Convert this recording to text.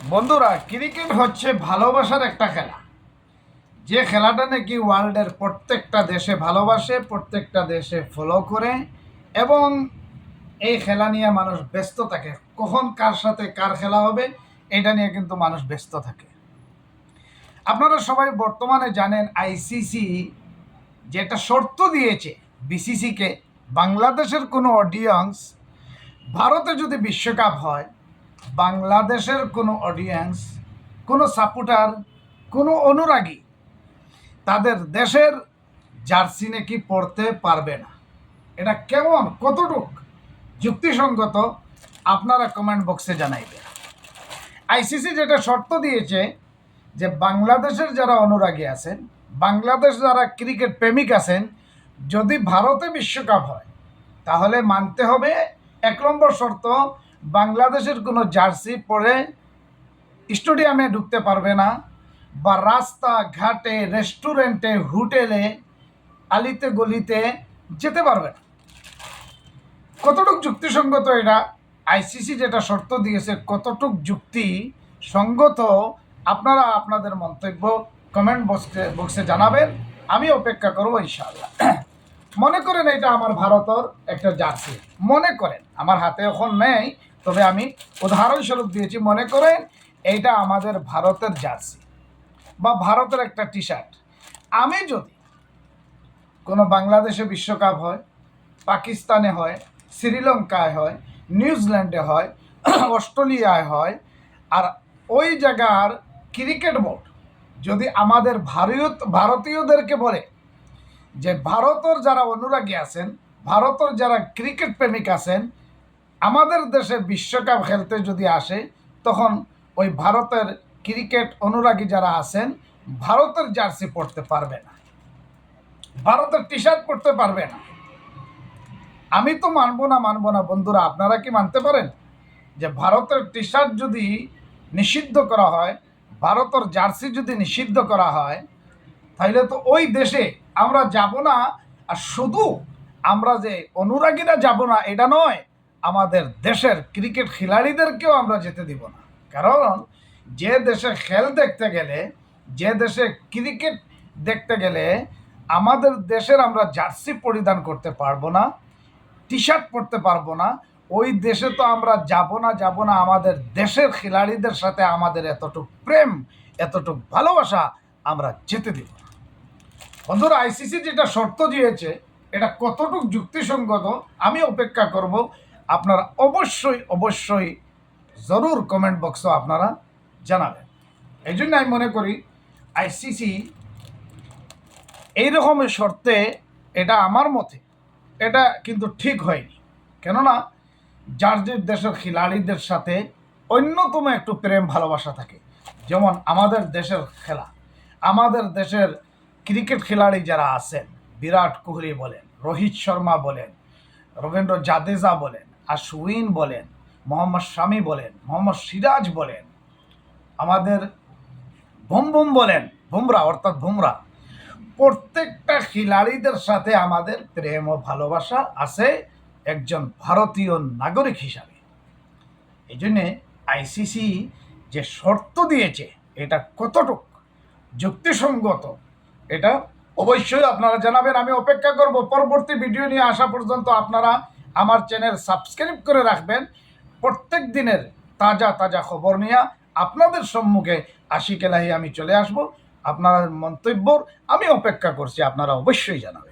বন্ধুরা, ক্রিকেট হচ্ছে ভালোবাসার একটা খেলা। যে খেলাটা নাকি ওয়ার্ল্ডের প্রত্যেকটা দেশে ভালোবাসে, প্রত্যেকটা দেশে ফলো করে, এবং এই খেলা নিয়ে মানুষ ব্যস্ত থাকে। কখন কার সাথে কার খেলা হবে, এটা নিয়ে কিন্তু মানুষ ব্যস্ত থাকে। আপনারা সবাই বর্তমানে জানেন আইসিসি যেটা শর্ত দিয়েছে বিসিসিকে বাংলাদেশের কোনো অডিয়েন্স ভারতে যদি বিশ্বকাপ হয় বাংলাদেশের কোনো অডিয়েন্স কোনো সাপোর্টার কোনো অনুরাগী তাদের দেশের জার্সি নাকি পড়তে পারবে না। এটা কেমন, কতটুক? যুক্তিসঙ্গত আপনারা কমেন্ট বক্সে জানাইবেন আইসিসি যেটা শর্ত দিয়েছে যে বাংলাদেশের যারা অনুরাগী আছেন, বাংলাদেশ যারা ক্রিকেট প্রেমিক আছেন, যদি ভারতে বিশ্বকাপ হয়, তাহলে মানতে হবে এক নম্বর শর্ত বাংলাদেশের কোনো জার্সি পরে স্টেডিয়ামে ঢুকতে পারবে না বা রাস্তা ঘাটে রেস্টুরেন্টে, হোটেলে, আলিতে গলিতে যেতে পারবে না। কতটুক যুক্তিসঙ্গত এটা? আইসিসি যেটা শর্ত দিয়েছে, কতটুক যুক্তি সঙ্গত আপনারা আপনাদের মন্তব্য কমেন্ট বক্সে বক্সে জানাবেন। আমি অপেক্ষা করব ইনশাআল্লাহ। মনে করেন এটা আমার ভারতের একটা জার্সি। মনে করেন, আমার হাতে এখন নেই। তবে আমি উদাহরণস্বরূপ দিয়েছি, মনে করেন এইটা আমাদের ভারতের জার্সি বা ভারতের একটা টি শার্ট আমি যদি কোনো বাংলাদেশে বিশ্বকাপ হয়, পাকিস্তানে হয়, শ্রীলঙ্কায় হয়, নিউজিল্যান্ডে হয়, অস্ট্রেলিয়ায় হয়, আর ওই জায়গার ক্রিকেট বোর্ড যদি আমাদের ভারত ভারতীয়দেরকে বলে যে ভারতের যারা অনুরাগী আছেন, ভারতের যারা ক্রিকেট প্রেমিক আছেন আমাদের দেশে বিশ্বকাপ খেলতে যদি আসে, তখন ওই ভারতের ক্রিকেট অনুরাগী যারা আছেন, ভারতের জার্সি পড়তে পারবে না। ভারতের টি শার্ট পরতে পারবে না। আমি তো মানবো না মানবো না। বন্ধুরা, আপনারা কি মানতে পারেন যে ভারতের টি শার্ট যদি নিষিদ্ধ করা হয়, ভারতের জার্সি যদি নিষিদ্ধ করা হয় তাহলে তো ওই দেশে আমরা যাব না। আর শুধু আমরা যে অনুরাগীরা যাব না, এটা নয় আমাদের দেশের ক্রিকেট খেলাড়িদেরকেও আমরা যেতে দিব না। কারণ যে দেশে খেল দেখতে গেলে, যে দেশে ক্রিকেট দেখতে গেলে, আমাদের দেশের আমরা জার্সি পরিধান করতে পারব না টি শার্ট পরতে পারব না, ওই দেশে তো আমরা যাব না যাব না, আমাদের দেশের খেলাড়িদের সাথে আমাদের এতটুক প্রেম, এতটুক ভালোবাসা আমরা যেতে দিব বন্ধুরা আইসিসি যেটা শর্ত দিয়েছে, এটা কতটুক যুক্তিসঙ্গত, আমি অপেক্ষা করব। আপনারা অবশ্যই অবশ্যই জরুর কমেন্ট বক্সও আপনারা জানাবেন। এই জন্য আমি মনে করি আইসিসি এইরকমের শর্তে এটা আমার মতে এটা কিন্তু ঠিক হয়নি। কেননা যে দেশের খিলাড়িদের সাথে অন্যতম একটু প্রেম ভালোবাসা থাকে। যেমন আমাদের দেশের খেলা, আমাদের দেশের ক্রিকেট খেলাড়ি যারা আছেন, বিরাট কোহলি বলেন, রোহিত শর্মা বলেন রবীন্দ্র জাদেজা বলেন আশউইন বলেন, মোহাম্মদ শামি বলেন, মোহাম্মদ সিরাজ বলেন, আমাদের বুম বুম বলেন বুমরা অর্থাৎ বুমরা প্রত্যেকটা খিলাড়িদের সাথে আমাদের প্রেম ও ভালোবাসা আছে একজন ভারতীয় নাগরিক হিসাবে। এই জন্যে আইসিসি যে শর্ত দিয়েছে, এটা কতটুক যুক্তিসঙ্গত, এটা অবশ্যই আপনারা জানাবেন। আমি অপেক্ষা করব। পরবর্তী ভিডিও নিয়ে আসা পর্যন্ত আপনারা আমার চ্যানেল সাবস্ক্রাইব করে রাখবেন। প্রত্যেক দিনের তাজা তাজা খবর নিয়ে আপনাদের সম্মুখে আশিক এলাহি আমি চলে আসব। আপনার মন্তব্যর আমি অপেক্ষা করছি, আপনারা অবশ্যই জানাবেন।